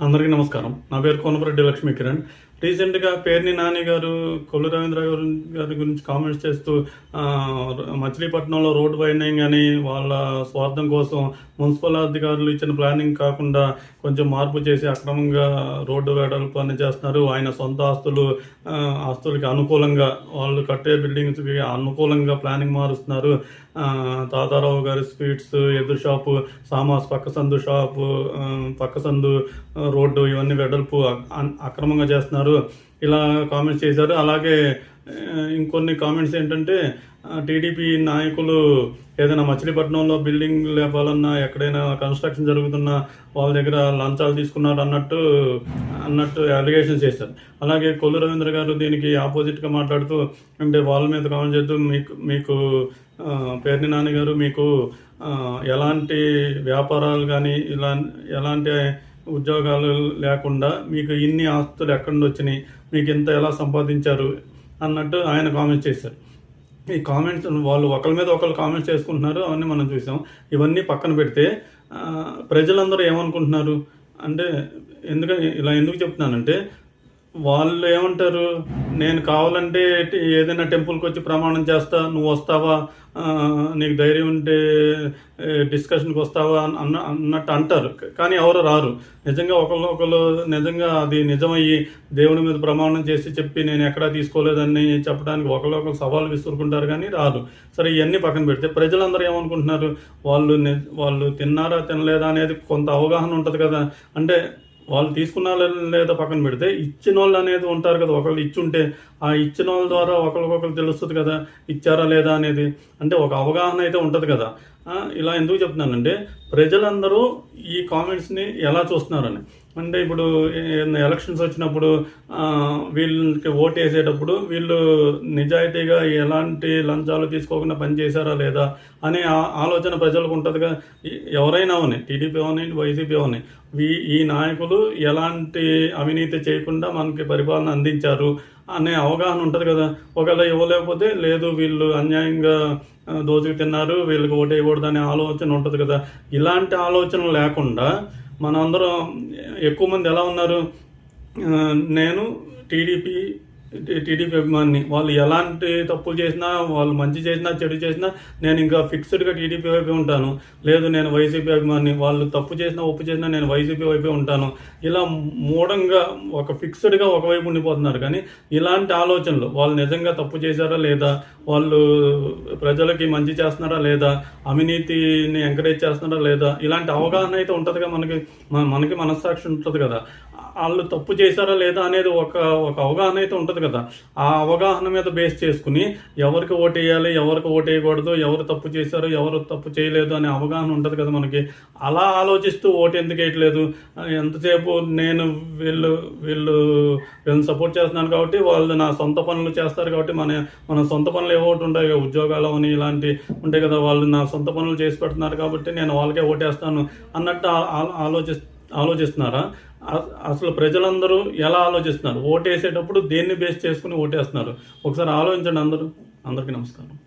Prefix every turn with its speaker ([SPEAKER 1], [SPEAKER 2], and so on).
[SPEAKER 1] అందరికీ నమస్కారం. నా పేరు కోనపరెడ్డి లక్ష్మీ కిరణ్ రీసెంట్గా పేర్ని నాని గారు కొల్లు రవీంద్ర గారు గారి గురించి కామెంట్స్ చేస్తూ మచిలీపట్నంలో రోడ్డు వైండింగ్ అని వాళ్ళ స్వార్థం కోసం మున్సిపల్ అధికారులు ఇచ్చిన ప్లానింగ్ కాకుండా కొంచెం మార్పు చేసి అక్రమంగా రోడ్డు వెడల్పు అని చేస్తున్నారు. ఆయన సొంత ఆస్తులు ఆస్తులకి అనుకూలంగా వాళ్ళు కట్టే బిల్డింగ్స్కి అనుకూలంగా ప్లానింగ్ మారుస్తున్నారు. తాతారావు గారి స్వీట్స్ ఎదురు షాపు సామాస్ పక్క సందు షాపు పక్క సందు రోడ్డు ఇవన్నీ వెడల్పు అక్రమంగా చేస్తున్నారు. ఇలా కామెంట్స్ చేశారు. అలాగే ఇంకొన్ని కామెంట్స్ ఏంటంటే టీడీపీ నాయకులు ఏదైనా మచిలీపట్నంలో బిల్డింగ్ లేపాలన్నా ఎక్కడైనా కన్స్ట్రక్షన్ జరుగుతున్నా వాళ్ళ దగ్గర లంచాలు తీసుకున్నారు అన్నట్టు అన్నట్టు అలిగేషన్స్ చేశారు. అలాగే కొల్లు రవీంద్ర గారు దీనికి ఆపోజిట్గా మాట్లాడుతూ అంటే వాళ్ళ మీద కామెంట్ చేస్తూ మీకు మీకు పేర్ని నాన్నగారు గారు మీకు ఎలాంటి వ్యాపారాలు కానీ ఇలా ఎలాంటి ఉద్యోగాలు లేకుండా మీకు ఇన్ని ఆస్తులు ఎక్కడి నుండి వచ్చినాయి మీకు ఇంత ఎలా సంపాదించారు అన్నట్టు ఆయన కామెంట్స్ చేశారు. ఈ కామెంట్స్ వాళ్ళు ఒకరి మీద ఒకరు కామెంట్స్ చేసుకుంటున్నారు అవన్నీ మనం చూసాం. ఇవన్నీ పక్కన పెడితే ప్రజలందరూ ఏమనుకుంటున్నారు? అంటే ఎందుకని ఇలా ఎందుకు చెప్తున్నానంటే వాళ్ళు ఏమంటారు? నేను కావాలంటే ఏదైనా టెంపుల్కి వచ్చి ప్రమాణం చేస్తా నువ్వు వస్తావా? నీకు ధైర్యం ఉంటే డిస్కషన్కి వస్తావా? అన్న అన్న- అన్నట్టు అంటారు. కానీ ఎవరు రారు. నిజంగా ఒకళ్ళు ఒకళ్ళు నిజంగా అది నిజమయ్యి దేవుని మీద ప్రమాణం చేసి చెప్పి నేను ఎక్కడా తీసుకోలేదని చెప్పడానికి ఒకళ్ళు ఒకళ్ళు సవాల్ విసురుకుంటారు కానీ రారు. సరే ఇవన్నీ పక్కన పెడితే ప్రజలందరూ ఏమనుకుంటున్నారు? వాళ్ళు వాళ్ళు తిన్నారా తినలేదా అనేది కొంత అవగాహన ఉంటుంది కదా. అంటే వాళ్ళు తీసుకున్నారా లేదా పక్కన పెడితే ఇచ్చిన వాళ్ళు అనేది ఉంటారు కదా ఒకళ్ళు ఇచ్చుంటే ఆ ఇచ్చిన వాళ్ళ ద్వారా ఒకరికొకరు తెలుస్తుంది కదా ఇచ్చారా లేదా అనేది. అంటే ఒక అవగాహన అయితే ఉంటుంది కదా. ఇలా ఎందుకు చెప్తున్నానంటే ప్రజలందరూ ఈ కామెంట్స్ని ఎలా చూస్తున్నారని. అంటే ఇప్పుడు ఏదైనా ఎలక్షన్స్ వచ్చినప్పుడు వీళ్ళకి ఓటు వేసేటప్పుడు వీళ్ళు నిజాయితీగా ఎలాంటి లంచాలు తీసుకోకుండా పనిచేశారా లేదా అనే ఆ- ఆలోచన ప్రజలకు ఉంటుందిగా ఎవరైనా ఉన్నాయి టీడీపీ అని వైసీపీ అవని వీ- ఈ నాయకులు ఎలాంటి అవినీతి చేయకుండా మనకి పరిపాలన అందించారు అనే అవగాహన ఉంటుంది కదా. ఒకవేళ ఇవ్వలేకపోతే లేదు వీళ్ళు అన్యాయంగా ఆ, దోచుకు తిన్నారు వీళ్ళకి ఓటు వేయకూడదు అనే ఆలోచన ఉంటుంది కదా. ఇలాంటి ఆలోచన లేకుండా మనందరం ఎక్కువ మంది ఎలా ఉన్నారు? నేను టీడీపీ టీడీపీ అభిమాని వాళ్ళు ఎలాంటి తప్పులు చేసినా వాళ్ళు మంచి చేసినా చెడు చేసినా నేను ఇంకా ఫిక్స్డ్గా టీడీపీ వైపే ఉంటాను. లేదు నేను వైసీపీ అభిమాని వాళ్ళు తప్పు చేసినా ఒప్పు చేసినా నేను వైసీపీ వైపే ఉంటాను. ఇలా మూఢంగా ఒక ఫిక్స్డ్గా ఒకవైపు ఉండిపోతున్నారు. కానీ ఇలాంటి ఆలోచనలు వాళ్ళు నిజంగా తప్పు చేశారా లేదా? వాళ్ళు ప్రజలకి మంచి చేస్తున్నారా లేదా? అవినీతిని ఎంకరేజ్ చేస్తున్నారా లేదా? ఇలాంటి అవగాహన అయితే ఉంటుందిగా మనకి మన- మనకి మనస్సాక్షి ఉంటుంది కదా. వాళ్ళు తప్పు చేశారా లేదా అనేది ఒక ఒక అవగాహన అయితే ఉంటుంది కదా. ఆ అవగాహన మీద బేస్ చేసుకుని ఎవరికి ఓటు వేయాలి ఎవరికి ఓటు వేయకూడదు ఎవరు తప్పు చేశారు ఎవరు తప్పు చేయలేదు అనే అవగాహన ఉంటుంది కదా మనకి. అలా ఆలోచిస్తూ ఓటు ఎందుకు వేయట్లేదు? ఎంతసేపు నేను వీళ్ళు వీళ్ళు వీళ్ళని సపోర్ట్ చేస్తున్నాను కాబట్టి వాళ్ళు నా సొంత పనులు చేస్తారు కాబట్టి మన మన సొంత పనులు ఏవో ఉంటాయి. కదా ఉద్యోగాలు అని ఇలాంటి ఉంటాయి కదా. వాళ్ళు నా సొంత పనులు చేసి పెడుతున్నారు కాబట్టి నేను వాళ్ళకే ఓటేస్తాను అన్నట్టు ఆలోచిస్తూ ఆలోచి ఆలోచిస్తున్నారా? అసలు ప్రజలందరూ ఎలా ఆలోచిస్తున్నారు? ఓటేసేటప్పుడు దేన్ని బేస్ చేసుకుని ఓటేస్తున్నారు? ఒకసారి ఆలోచించండి అందరూ. అందరికీ నమస్కారం.